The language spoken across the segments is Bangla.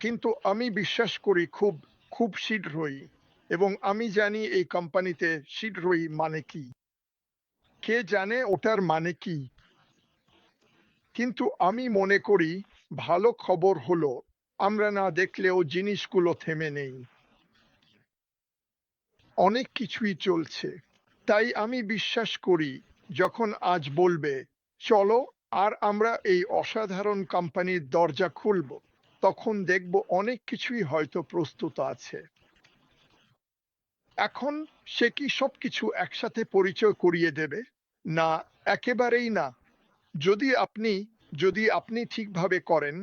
কিন্তু আমি বিশ্বাস করি খুব খুব শীঘ্রই, এবং আমি জানি এই কোম্পানিতে শীঘ্রই মানে কি। কে জানে ওটার মানে কি। কিন্তু আমি মনে করি ভালো খবর হলো, আমরা না দেখলেও জিনিসগুলো থেমে নেই। অনেক কিছুই চলছে, তাই আমি বিশ্বাস করি যখন আজ বলবে, চলো আর আমরা এই অসাধারণ কোম্পানির দরজা খুলব। তখন দেখব অনেক কিছুই হয়তো প্রস্তুত আছে। এখন সে কি সবকিছু একসাথে পরিচয় করিয়ে দেবে? না, একেবারেই না। যদি আপনি যদি আপনি ঠিকভাবে করেন,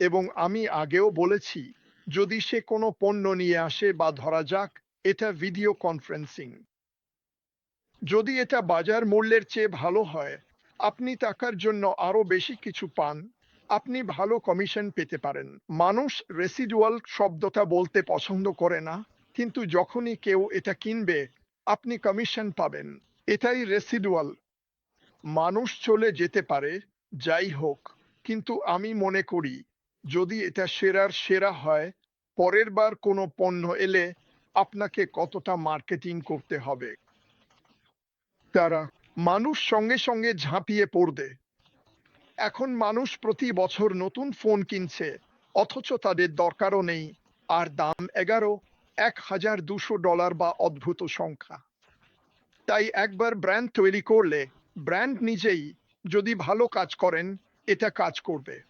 এবং আমি আগেও বলেছি, যদি সে কোনো পণ্য নিয়ে আসে বা ধরা যাক, এটা ভিডিও কনফারেন্সিং। যদি এটা বাজার মূল্যের চেয়ে ভালো হয়, আপনি টাকার জন্য আরও বেশি কিছু পান আপনি ভালো কমিশন পেতে পারেন। মানুষ রেসিডুয়াল শব্দটা বলতে পছন্দ করে না, কিন্তু যখনই কেউ এটা কিনবে, আপনি কমিশন পাবেন। এটাই রেসিডুয়াল মানুষ চলে যেতে পারে, যাই হোক, কিন্তু আমি মনে করি, যদি এটা সেরার সেরা হয়, পরের বার কোনো পণ্য এলে আপনাকে কতটা মার্কেটিং করতে হবে। তারা মানুষ সঙ্গে সঙ্গে ঝাঁপিয়ে পড়বে। এখন মানুষ প্রতি বছর নতুন ফোন কিনছে, অথচ তাদের দরকারও নেই। আর দাম এগারো, এক হাজার দুশো ডলার বা অদ্ভুত সংখ্যা। তাই একবার ব্র্যান্ড তৈরি করলে, ব্র্যান্ড নিজেই যদি ভালো কাজ করেন, এটা কাজ করবে।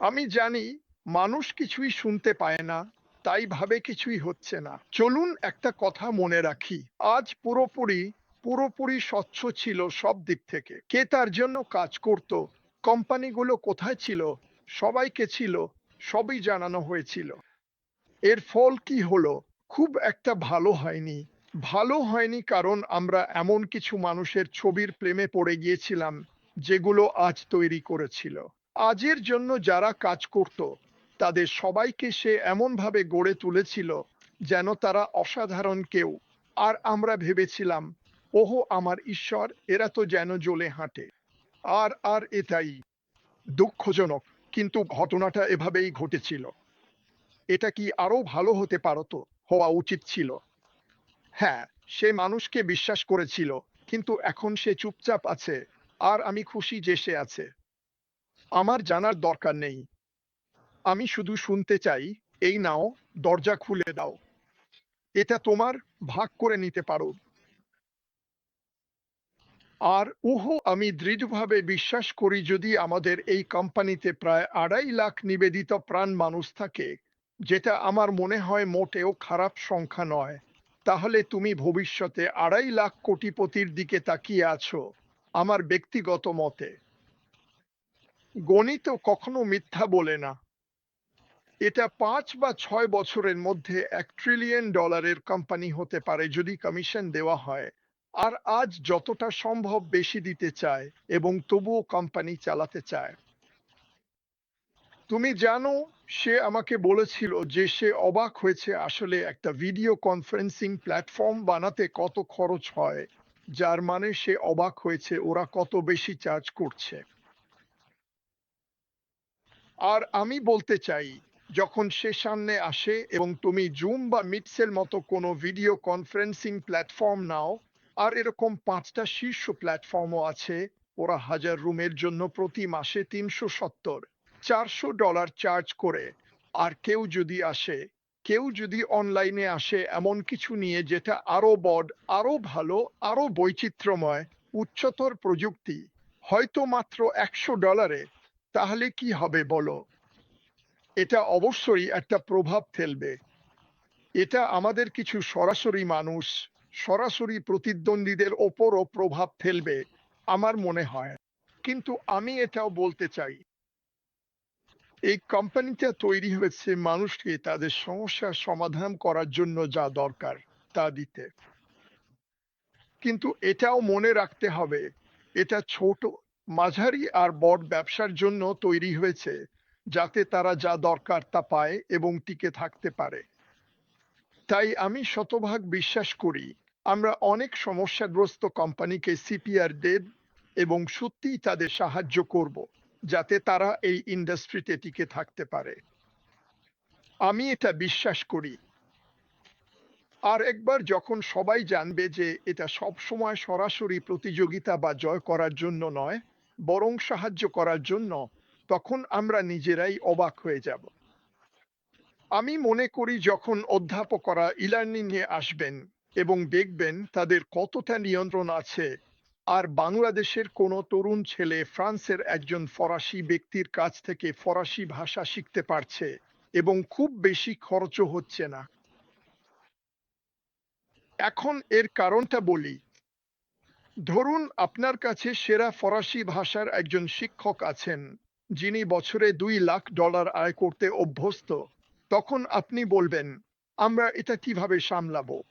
আমি জানি মানুষ কিছুই শুনতে পায় না, তাই ভাবে কিছুই হচ্ছে না। চলুন একটা কথা মনে রাখি। আজ পুরোপুরি পুরোপুরি স্বচ্ছ ছিল সব দিক থেকে। কে তার জন্য কাজ করত? কোম্পানিগুলো কোথায় ছিল? সবাইকে ছিল, সবই জানানো হয়েছিল। এর ফল কি হলো? খুব একটা ভালো হয়নি। ভালো হয়নি কারণ আমরা এমন কিছু মানুষের ছবির প্রেমে পড়ে গিয়েছিলাম, যেগুলো আজ তৈরি করেছিল। আজের জন্য যারা কাজ করত, তাদের সবাইকে সে এমনভাবে গড়ে তুলেছিল যেন তারা অসাধারণ কেউ। আর আমরা ভেবেছিলাম ওহো, আমার ঈশ্বর, এরা তো যেন জ্বলে হাঁটে। আর আর এটাই দুঃখজনক, কিন্তু ঘটনাটা এভাবেই ঘটেছিল। এটা কি আরও ভালো হতে পারতো? হওয়া উচিত ছিল। হ্যাঁ সে মানুষকে বিশ্বাস করেছিল, কিন্তু এখন সে চুপচাপ আছে, আর আমি খুশি যে সে আছে। আমার জানার দরকার নেই। আমি শুধু শুনতে চাই, এই নাও, দরজা খুলে দাও। এটা তোমার, ভাগ করে নিতে পারো। আর উহো, আমি দৃঢ়ভাবে বিশ্বাস করি যদি আমাদের এই কোম্পানিতে প্রায় আড়াই লাখ নিবেদিত প্রাণ মানুষ থাকে, যেটা আমার মনে হয় মোটেও খারাপ সংখ্যা নয়, তাহলে তুমি ভবিষ্যতে আড়াই লাখ কোটিপতির দিকে তাকিয়ে আছো, আমার ব্যক্তিগত মতে। গণিত কখনো মিথ্যা বলে না। এটা পাঁচ বা ছয় বছরের মধ্যে এক ট্রিলিয়ন ডলারের কোম্পানি হতে পারে যদি কমিশন দেওয়া হয়। আর আজ যতটা সম্ভব বেশি দিতে চায় এবং তবুও কোম্পানি চালাতে চায়। তুমি জানো, সে আমাকে বলেছিল যে সে অবাক হয়েছে আসলে একটা ভিডিও কনফারেন্সিং প্ল্যাটফর্ম বানাতে কত খরচ হয়, যার মানে সে অবাক হয়েছে ওরা কত বেশি চার্জ করছে। আর আমি বলতে চাই, যখন সে সামনে আসে এবং তুমি জুম বা মিটসের মতো কোনো ভিডিও কনফারেন্সিং প্ল্যাটফর্ম নাও আর এরকম পাঁচটা শীর্ষ প্ল্যাটফর্মও আছে। ওরা হাজার রুমের জন্য প্রতি মাসে তিনশো সত্তর, চারশো ডলার চার্জ করে। আর কেউ যদি আসে, কেউ যদি অনলাইনে আসে, এমন কিছু নিয়ে যেটা আরও বড, আরও ভালো, আরও বৈচিত্র্যময়, উচ্চতর প্রযুক্তি, হয়তো মাত্র একশো ডলারে তাহলে কি হবে বলো? এটা অবশ্যই একটা প্রভাব ফেলবে। এটা আমাদের কিছু সরাসরি মানুষ সরাসরি প্রতিদ্বন্দ্বীদের ওপরও প্রভাব ফেলবে, আমার মনে হয়। কিন্তু আমি এটাও বলতে চাই, এই কোম্পানিটা তৈরি হয়েছে মানুষকে তাদের সমস্যার সমাধান করার জন্য যা দরকার তা দিতে। কিন্তু এটাও মনে রাখতে হবে, এটা ছোট, মাঝারি আর বড় ব্যবসার জন্য তৈরি হয়েছে, যাতে তারা যা দরকার তা পায় এবং টিকে থাকতে পারে। তাই আমি শতভাগ বিশ্বাস করি আমরা অনেক সমস্যাগ্রস্ত কোম্পানিকে সিপিআর দেব এবং সত্যিই তাদের সাহায্য করব, যাতে তারা এই ইন্ডাস্ট্রিতে টিকে থাকতে পারে। আমি এটা বিশ্বাস করি। আর একবার যখন সবাই জানবে যে এটা সব সময় সরাসরি প্রতিযোগিতা বা জয় করার জন্য নয়, বরং সাহায্য করার জন্য, তখন আমরা নিজেরাই অবাক হয়ে যাব। আমি মনে করি যখন অধ্যাপকরা ইলার্নিং এ আসবেন এবং দেখবেন তাদের কতটা নিয়ন্ত্রণ আছে। আর বাংলাদেশের কোনো তরুণ ছেলে ফ্রান্সের একজন ফরাসি ব্যক্তির কাছ থেকে ফরাসি ভাষা শিখতে পারছে এবং খুব বেশি খরচও হচ্ছে না। এখন এর কারণটা বলি। ধরুন আপনার কাছে সেরা ফরাসি ভাষার একজন শিক্ষক আছেন, যিনি বছরে দুই লাখ ডলার আয় করতে অভ্যস্ত। তখন আপনি বলবেন, আমরা এটা কীভাবে সামলাবো?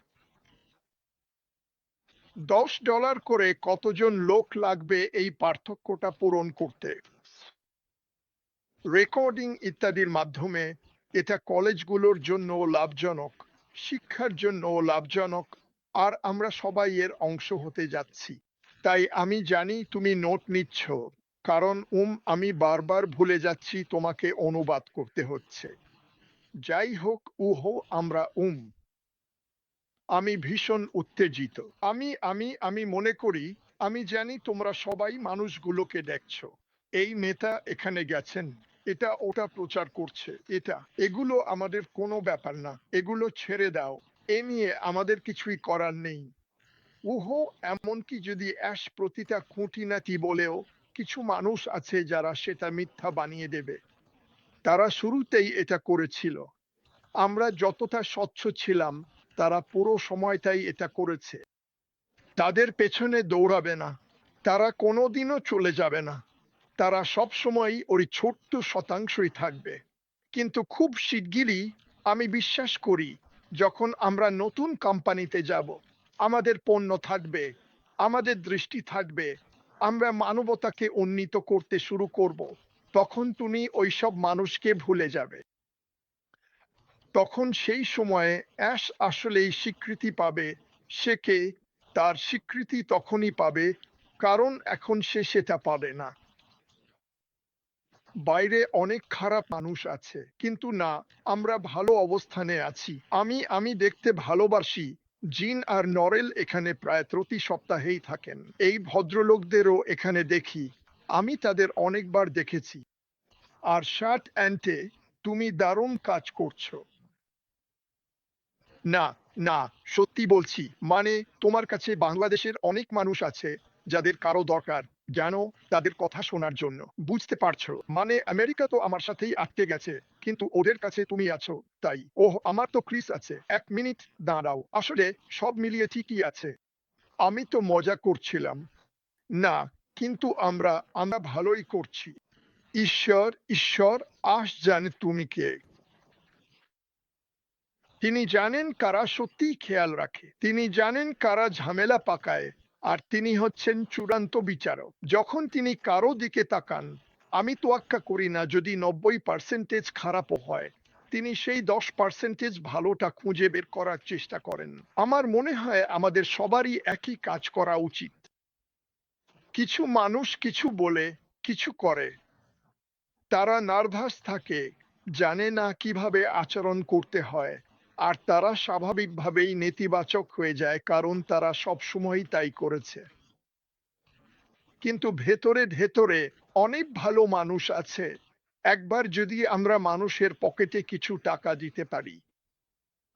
দশ ডলার করে কতজন লোক লাগবে এই পার্থক্যটা পূরণ করতে? রেকর্ডিং ইত্যাদির মাধ্যমে এটা কলেজগুলোর জন্য লাভজনক, শিক্ষার জন্য লাভজনক, আর আমরা সবাই এর অংশ হতে যাচ্ছি। তাই আমি জানি তুমি নোট নিচ্ছ, কারণ উম, আমি বারবার ভুলে যাচ্ছি তোমাকে অনুবাদ করতে হচ্ছে। যাই হোক, উহো, আমরা উম। আমি ভীষণ উত্তেজিত। আমি আমি আমি মনে করি, আমি জানি তোমরা সবাই মানুষগুলোকে দেখছ। এই নেতা এখানে গেছেন। এটা, ওটা প্রচার করছে। এটা, এগুলো আমাদের কোনো ব্যাপার না। এগুলো ছেড়ে দাও। এ নিয়ে আমাদের কিছুই করার নেই। উহো, এমনকি যদি অ্যাশ প্রতিটা খুঁটিনাটি বলেও কিছু মানুষ আছে যারা সেটা মিথ্যা বানিয়ে দেবে। তারা শুরুতেই এটা করেছিল। আমরা যতটা স্বচ্ছ ছিলাম তারা পুরো সময়টাই এটা করেছে। তাদের পেছনে দৌড়াবে না। তারা কোনোদিনও চলে যাবে না। তারা সব সময় ওই ছোট্ট শতাংশই থাকবে। কিন্তু খুব শিগগিরই আমি বিশ্বাস করি, যখন আমরা নতুন কোম্পানিতে যাব, আমাদের পণ্য থাকবে, আমাদের দৃষ্টি থাকবে, আমরা মানবতাকে উন্নীত করতে শুরু করব, তখন তুমি ওইসব মানুষকে ভুলে যাবে। তখন সেই সময়ে অ্যাশ আসলেই স্বীকৃতি পাবে। সে কে? তার স্বীকৃতি তখনই পাবে, কারণ এখন সে সেটা পাবে না। বাইরে অনেক খারাপ মানুষ আছে, কিন্তু না, আমরা ভালো অবস্থানে আছি। আমি আমি দেখতে ভালোবাসি। জিন আর নরেল এখানে প্রায় প্রতি সপ্তাহেই থাকেন। এই ভদ্রলোকদেরও এখানে দেখি। আমি তাদের অনেকবার দেখেছি। আর শার্ট অ্যান্টে তুমি দারুণ কাজ করছ। না না, সত্যি বলছি। মানে তোমার কাছে বাংলাদেশের অনেক মানুষ আছে যাদের কারও দরকার জানো তাদের কথা শোনার জন্য। বুঝতে পারছ? মানে আমেরিকা তো আমার সাথেই আটকে গেছে, কিন্তু ওদের কাছে তুমি আছো, তাই। ওহ, আমার তো ক্রিস আছে। এক মিনিট, দাঁড়াও। আসলে সব মিলিয়ে ঠিকই আছে। আমি তো মজা করছিলাম। না, কিন্তু আমরা আমরা ভালোই করছি। ঈশ্বর ঈশ্বর আশ জানে তুমি কে। তিনি জানেন কারা সত্যি খেয়াল রাখে, তিনি জানেন কারা ঝামেলা পাকায়, আর তিনি হচ্ছেন চূড়ান্ত বিচারক। যখন তিনি কারও দিকে তাকান, আমি তোয়াক্কা করি না যদি নব্বই পার্সেন্টেজ খারাপও হয়। তিনি সেই দশ পার্সেন্টেজ ভালোটা খুঁজে বের করার চেষ্টা করেন। আমার মনে হয় আমাদের সবারই একই কাজ করা উচিত। কিছু মানুষ কিছু বলে, কিছু করে। তারা নার্ভাস থাকে, জানে না কীভাবে আচরণ করতে হয়। আর তারা স্বাভাবিকভাবেই নেতিবাচক হয়ে যায়, কারণ তারা সবসময়ই তাই করেছে। কিন্তু ভেতরে ভেতরে অনেক ভালো মানুষ আছে, একবার যদি আমরা মানুষের পকেটে কিছু টাকা দিতে পারি।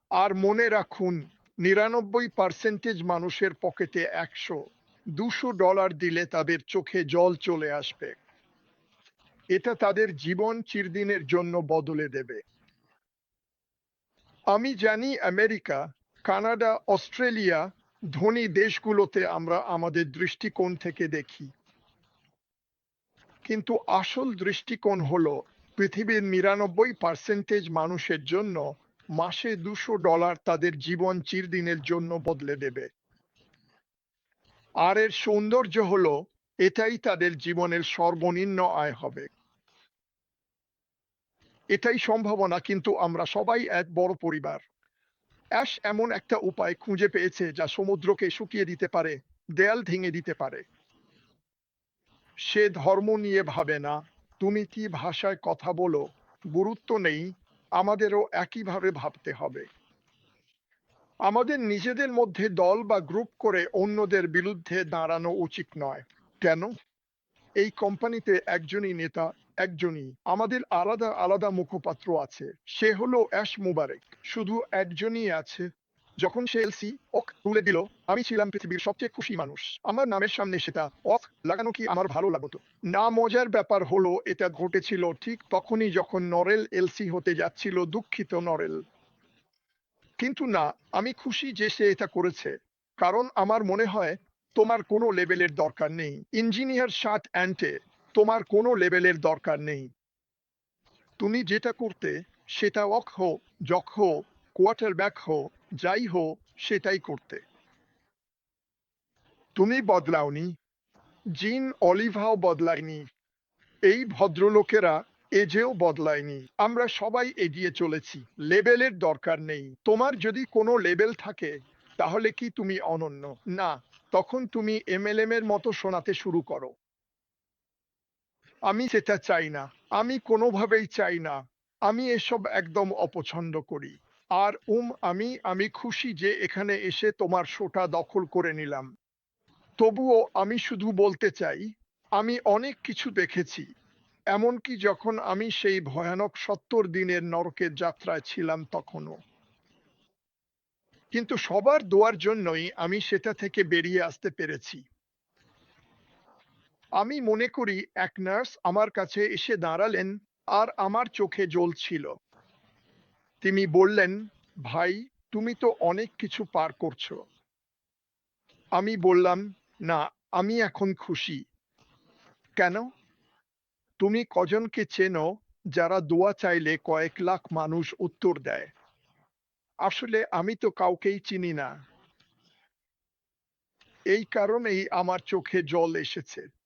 আর মনে রাখুন, নিরানব্বই পার্সেন্টেজ মানুষের পকেটে একশো, দুশো ডলার দিলে তাদের চোখে জল চলে আসবে। এটা তাদের জীবন চিরদিনের জন্য বদলে দেবে। আমি জানি আমেরিকা, কানাডা, অস্ট্রেলিয়া ধনী দেশগুলোতে আমরা আমাদের দৃষ্টিকোণ থেকে দেখি। কিন্তু আসল দৃষ্টিকোণ হলো পৃথিবীর নিরানব্বই পার্সেন্টেজ মানুষের জন্য মাসে দুশো ডলার তাদের জীবন চিরদিনের জন্য বদলে দেবে। আর এর সৌন্দর্য হলো এটাই তাদের জীবনের সর্বনিম্ন আয় হবে। এটাই সম্ভাবনা, কিন্তু আমরা সবাই এক বড় পরিবার। অ্যাশ এমন একটা উপায় খুঁজে পেয়েছে যা সমুদ্রকে শুকিয়ে দিতে পারে, দেয়াল ভেঙে দিতে পারে। সে ধর্ম নিয়ে ভাবে না। তুমি কি ভাষায় কথা বলো? গুরুত্ব নেই। আমাদেরও একইভাবে ভাবতে হবে। আমাদের নিজেদের মধ্যে দল বা গ্রুপ করে অন্যদের বিরুদ্ধে দাঁড়ানো উচিত নয়। কেন? এই কোম্পানিতে একজনই নেতা একজনই। আমাদের আলাদা আলাদা মুখপাত্র আছে। সে হলো অ্যাশ মুবারক। শুধু একজনই আছে। যখন সে এলসি ওক তুলে দিল, আমি ছিলাম পৃথিবীর সবচেয়ে খুশি মানুষ। আমার নামের সামনে সেটা অফ লাগানো কি আমার ভালো লাগতো? না, মজার ব্যাপার হলো, এটা ঘটেছিল ঠিক তখনই যখন নরেল এলসি হতে যাচ্ছিল দুঃখিত নরেল। কিন্তু না, আমি খুশি যে সে এটা করেছে। কারণ আমার মনে হয়, তোমার কোনো লেভেলের দরকার নেই। ইঞ্জিনিয়ার শার্ট অ্যান্টে তোমার কোনো লেভেলের দরকার নেই। তুমি যেটা করতে, সেটা জক হো কোয়ার্টার ব্যাক হো, যাই হো, সেটাই করতে। তুমি বদলাওনি। জিন অলিভাও বদলায়নি। এই ভদ্রলোকেরা এজেও বদলায়নি। আমরা সবাই এগিয়ে চলেছি। লেবেলের দরকার নেই। তোমার যদি কোনো লেবেল থাকে, তাহলে কি তুমি অনন্য? না। তখন তুমি এমএলএম এর মতো শোনাতে শুরু করো। আমি সেটা চাই না, আমি কোনোভাবেই চাই না, আমি এসব একদম অপছন্দ করি। আর উম, আমি আমি খুশি যে এখানে এসে তোমার শোটা দখল করে নিলাম। তবুও আমি শুধু বলতে চাই, আমি অনেক কিছু দেখেছি, এমনকি যখন আমি সেই ভয়ানক সত্তর দিনের নরকের যাত্রায় ছিলাম তখনও। কিন্তু সবার দোয়ার জন্যই আমি সেটা থেকে বেরিয়ে আসতে পেরেছি। আমি মনে করি এক নার্স আমার কাছে এসে দাঁড়ালেন আর আমার চোখে জল ছিল। তিনি বললেন, ভাই, তুমি তো অনেক কিছু পার করছ। আমি বললাম, না, আমি এখন খুশি। কেন? তুমি কজনকে চেনো যারা দোয়া চাইলে কয়েক লাখ মানুষ উত্তর দেয়? আসলে আমি তো কাউকেই চিনি না। এই কারণেই আমার চোখে জল এসেছে।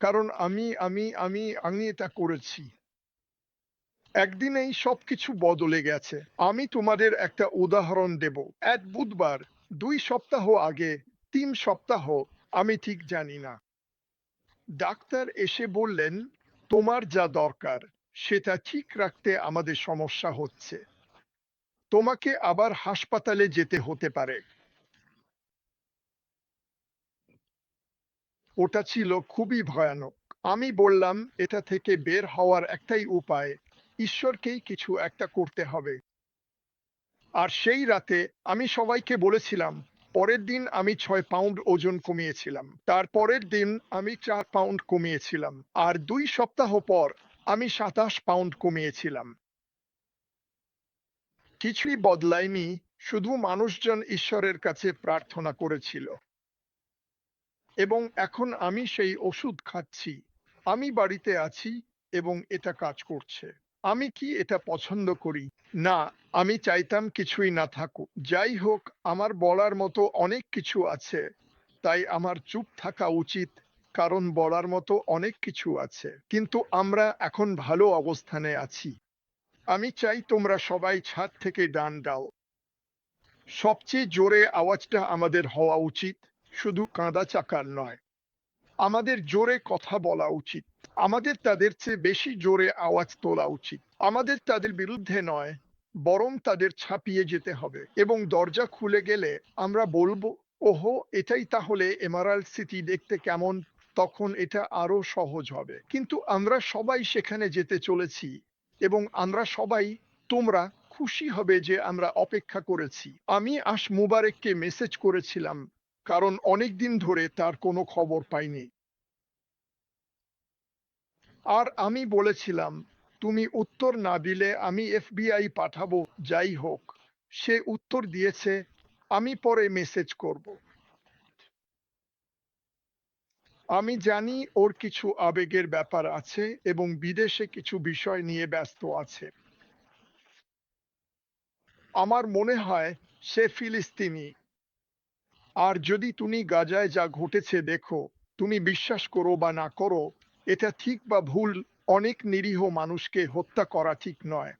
কারণ আমি আমি আমি আমি এটা করেছি। একদিন একদিনেই সবকিছু বদলে গেছে। আমি তোমাদের একটা উদাহরণ দেব। এক বুধবার, দুই সপ্তাহ আগে, তিন সপ্তাহ, আমি ঠিক জানি না। ডাক্তার এসে বললেন, তোমার যা দরকার, সেটা ঠিক রাখতে আমাদের সমস্যা হচ্ছে। তোমাকে আবার হাসপাতালে যেতে হতে পারে। ওটা ছিল খুবই ভয়ানক। আমি বললাম, এটা থেকে বের হওয়ার একটাই উপায়, ঈশ্বরকেই কিছু একটা করতে হবে। আর সেই রাতে আমি সবাইকে বলেছিলাম, পরের দিন আমি ছয় পাউন্ড ওজন কমিয়েছিলাম। তার পরের দিন আমি চার পাউন্ড কমিয়েছিলাম। আর দুই সপ্তাহ পর আমি সাতাশ পাউন্ড কমিয়েছিলাম। কিছুই বদলায়নি, শুধু মানুষজন ঈশ্বরের কাছে প্রার্থনা করেছিল। এবং এখন আমি সেই ওষুধ খাচ্ছি। আমি বাড়িতে আছি এবং এটা কাজ করছে। আমি কি এটা পছন্দ করি? না, আমি চাইতাম কিছুই না থাকুক। যাই হোক, আমার বলার মতো অনেক কিছু আছে। তাই আমার চুপ থাকা উচিত, কারণ বলার মতো অনেক কিছু আছে। কিন্তু আমরা এখন ভালো অবস্থানে আছি। আমি চাই তোমরা সবাই ছাদ থেকে ডান দাও। সবচেয়ে জোরে আওয়াজটা আমাদের হওয়া উচিত। শুধু কাঁদা চাকার নয়, আমাদের জোরে কথা বলা উচিত। আমাদের তাদের চেয়ে বেশি জোরে আওয়াজ তোলা উচিত। আমাদের তাদের বিরুদ্ধে নয়, বরং তাদের ছাপিয়ে যেতে হবে এবং দরজা খুলে গেলে আমরা বলব, ওহো, এটাই তাহলে এমারাল্ড সিটি দেখতে কেমন, তখন এটা আরও সহজ হবে। কিন্তু আমরা সবাই সেখানে যেতে চলেছি এবং আমরা সবাই, তোমরা খুশি হবে যে আমরা অপেক্ষা করেছি। আমি আশ মুবারেককে মেসেজ করেছিলাম কারণ অনেক দিন ধরে তার কোনো খবর পাইনি। আর আমি বলেছিলাম, তুমি উত্তর না দিলে আমি এফবিআই পাঠাবো, যাই হোক। সে উত্তর দিয়েছে, আমি পরে মেসেজ করব। আমি জানি ওর কিছু আবেগের ব্যাপার আছে এবং বিদেশে কিছু বিষয় নিয়ে ব্যস্ত আছে। আমার মনে হয় সে ফিলিস্তিনি। আর যদি তুমি গাজায় যা ঘটেছে দেখো, তুমি বিশ্বাস করো বা না করো, এটা ঠিক বা ভুল অনেক নিরীহ মানুষকে হত্যা করা ঠিক নয়।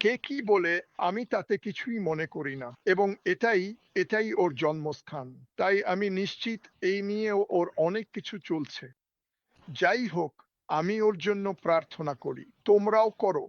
কে কি বলে আমি তাতে কিছুই মনে করি না এবং এটাই এটাই ওর জন্মস্থান। তাই আমি নিশ্চিত এই নিয়েও ওর অনেক কিছু চলছে। যাই হোক, আমি ওর জন্য প্রার্থনা করি, তোমরাও করো।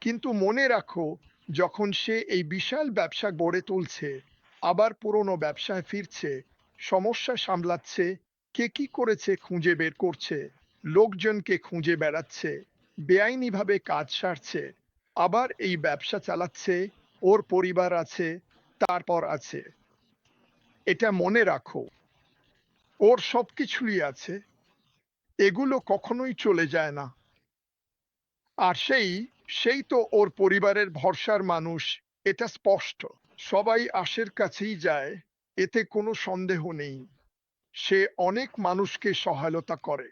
কিন্তু মনে রাখো, যখন সে এই বিশাল ব্যবসা গড়ে তুলছে আবার পুরনো ব্যবসায় ফিরছে, সমস্যা সামলাচ্ছে, কে কি করেছে খুঁজে বের করছে, লোকজনকে খুঁজে বেড়াচ্ছে, বেআইনিভাবে কাজ সারছে, আবার এই ব্যবসা চালাচ্ছে, ওর পরিবার আছে, তারপর আছে। এটা মনে রাখো, ওর সব কিছুই আছে, এগুলো কখনোই চলে যায় না। আর সেই সেই তো ওর পরিবারের ভরসার মানুষ, এটা স্পষ্ট। সবাই আশের কাছেই যায় এতে কোনো সন্দেহ নেই। সে অনেক মানুষকে সহায়তা করে।